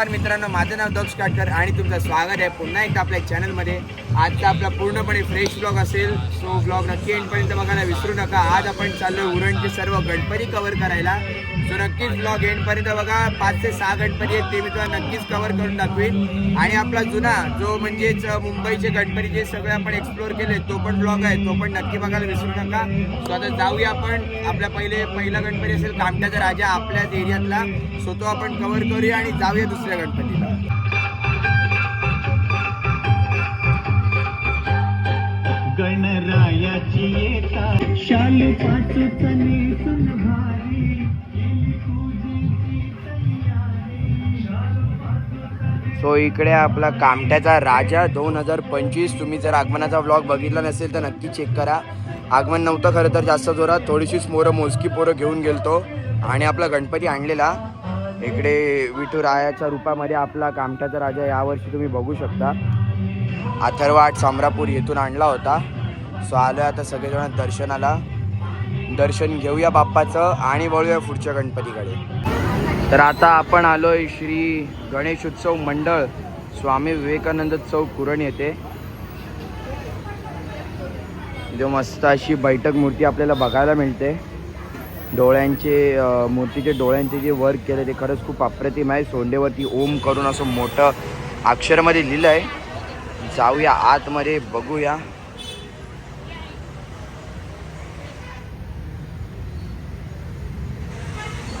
नमस्कार मित्रांनो माझं नाव दक्ष काटकर आणि तुमचं स्वागत आहे पुन्हा एकदा आपल्या चॅनलमध्ये आजचा आपला पूर्णपणे फ्रेश ब्लॉग असेल सो ब्लॉग नक्की एंडपर्यंत बघायला विसरू नका. आज आपण चाललो उरणचे सर्व गणपती कव्हर करायला. सो नक्कीच ब्लॉग एंडपर्यंत बघा. पाच ते सहा गणपती आहेत ते मी तुम्हाला नक्कीच कव्हर करून दाखवेन. आणि आपला जुना जो म्हणजेच मुंबईचे गणपती जे सगळे आपण एक्सप्लोअर केले तो पण ब्लॉग आहे. तो पण नक्की बघायला विसरू नका. सो आता जाऊया आपण. आपल्या पहिले पहिला गणपती असेल कामट्याचा राजा आपल्याच एरियातला सो तो आपण कव्हर करूया आणि जाऊया दुसऱ्या गणपतीला. गणरायाची येता शाल पूजेची तयारी. सो इकडे आपला कामट्याचा राजा दोन हजार पंचवीस तुम्ही जर आगमनाचा व्लॉग बघितला नसेल तर नक्की चेक करा. आगमन नव्हतं खरं तर जास्त जोरात थोडीशीच मोरं मोजकी पोरं घेऊन गेलतो आणि आपला गणपती आणलेला. इकडे विठुरायाच्या रूपामध्ये आपला कामठाचा राजा यावर्षी तुम्ही बघू शकता. अथर्वाट सामरापूर येथून आणला होता. सो आलो आता सगळेजण दर्शनाला. दर्शन घेऊया बाप्पाचं आणि वळूया पुढच्या गणपतीकडे. तर आता आपण आलोय श्री गणेश उत्सव मंडळ. स्वामी विवेकानंद चौक कुरण येथे. जो मस्त अशी बैठक मूर्ती आपल्याला बघायला मिळते. डोळ्यांचे मूर्तीचे डोळ्यांचे जे वर्क केलं ते खरंच खूप अप्रतिम आहे. सोंडेवरती ओम करून असं मोठं अक्षरमध्ये लिहिलं आहे जाऊया आतमध्ये बघूया.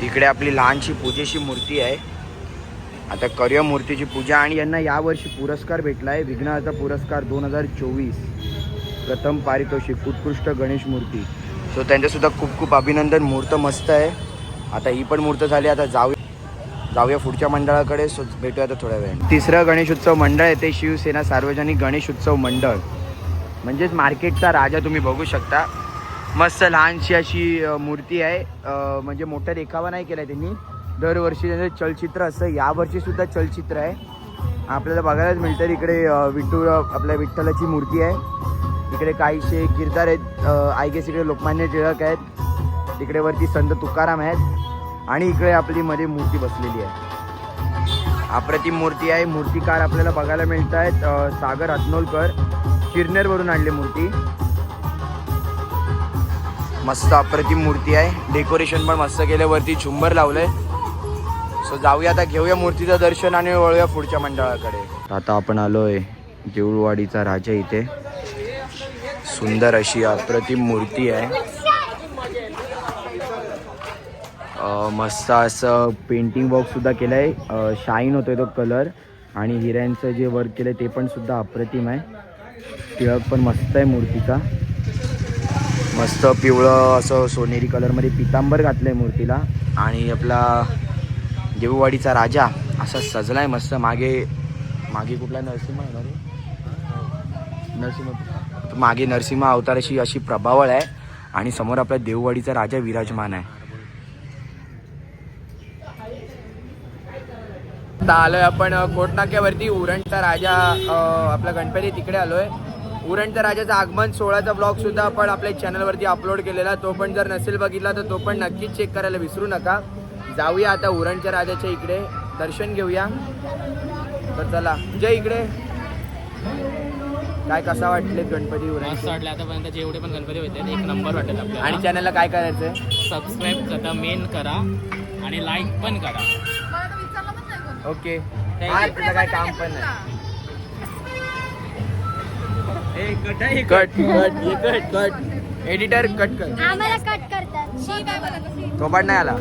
इकडे आपली लहानशी पूजेची मूर्ती आहे. आता करूया मूर्तीची पूजा आणि यांना यावर्षी पुरस्कार भेटला आहे विघ्नाचा पुरस्कार दोन हजार चोवीस. प्रथम पारितोषिक उत्कृष्ट गणेश मूर्ती. सो त्यांच्यासुद्धा खूप खूप अभिनंदन. मूर्त मस्त आहे. आता ही पण मूर्त झाली. आता जाऊ जाऊया पुढच्या मंडळाकडे. सो भेटूया आता थोड्या वेळ तिसरं गणेश उत्सव मंडळ आहे. ते शिवसेना सार्वजनिक गणेश उत्सव मंडळ. म्हणजेच मार्केटचा राजा तुम्ही बघू शकता. मस्त लहानशी अशी मूर्ती आहे. म्हणजे मोठा देखावा नाही केला त्यांनी. दरवर्षी त्यांचं चलचित्र असतं यावर्षीसुद्धा चलचित्र आहे. आपल्याला बघायलाच मिळतं. इकडे अ, आपल्या विठ्ठलाची मूर्ती आहे. इकडे काहीशे गिरदार आहेत. आयगेस इकडे लोकमान्य टिळक आहेत. तिकडे वरती संत तुकाराम आहेत. आणि इकडे आपली मध्ये मूर्ती बसलेली आहे. अप्रतिम मूर्ती आहे. मूर्तिकार आपल्याला बघायला मिळत आहेत सागर अतनोलकर किरनेरवरून आणली मूर्ती. मस्त अप्रतिम मूर्ती आहे. डेकोरेशन पण मस्त केलं वरती झुंबर लावलंय. सो जाऊया आता घेऊया मूर्तीचं दर्शन आणि वळूया पुढच्या मंडळाकडे. आता आपण आलोय देऊळवाडीचा राजा इथे. सुंदर अशी अप्रतिम मूर्ती आहे. मस्त असं पेंटिंग बॉक्स सुद्धा केलं आहे शाईन होतोय तो कलर आणि हिऱ्यांचं जे वर्क केलं ते पण सुद्धा अप्रतिम आहे. टिळक पण मस्त आहे मूर्तीचा. मस्त पिवळं असं सोनेरी कलरमध्ये पितांबर घातलं आहे मूर्तीला. आणि आपला देऊवाडीचा राजा असा सजला आहे मस्त. मागे मागे कुठला नरसिंह आहे? नरसिंह मागे नरसिंह अवताराची अशी प्रभावळ आहे आणि समोर आपल्या देववाडीचा राजा विराजमान आहे. आलोय आपण कोटनाक्यावरती. उरणचा राजा आपला गणपती तिकडे आलोय. उरणच्या राजाचं आगमन सोहळ्याचा ब्लॉग सुद्धा आपण आपल्या चॅनलवरती अपलोड केलेला. तो पण जर नसेल बघितला तर तो पण नक्कीच चेक करायला विसरू नका. जाऊया आता उरणच्या राजाच्या इकडे. दर्शन घेऊया. तर चला जय इकडे. काय कसा वाटले गणपती मस्त वाटले. आतापर्यंत जेवढे पण गणपती होते. एक नंबर वाटेल आणि आपल्याला चॅनलला काय करायचंय सबस्क्राईब करा मेन करा. आणि लाईक पण करा. ओके आज तुझं काय काम पण नाही. कट कट ये कट कट एडिटर कट कर. आम्हाला कट करतात. तो पण नाही आला.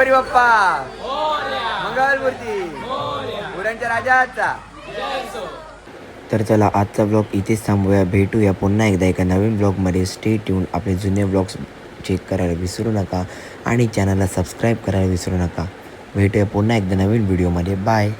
गणपती बाप्पा. मंगलमूर्ती उरणच्या राजाचा तर चला आजचा ब्लॉग इथेच थांबूया. भेटूया पुन्हा एकदा एका नवीन ब्लॉगमध्ये स्टे ट्यून आपले जुने ब्लॉग्स चेक करायला विसरू नका आणि चॅनलला सबस्क्राईब करायला विसरू नका. भेटूया पुन्हा एकदा नवीन व्हिडिओमध्ये बाय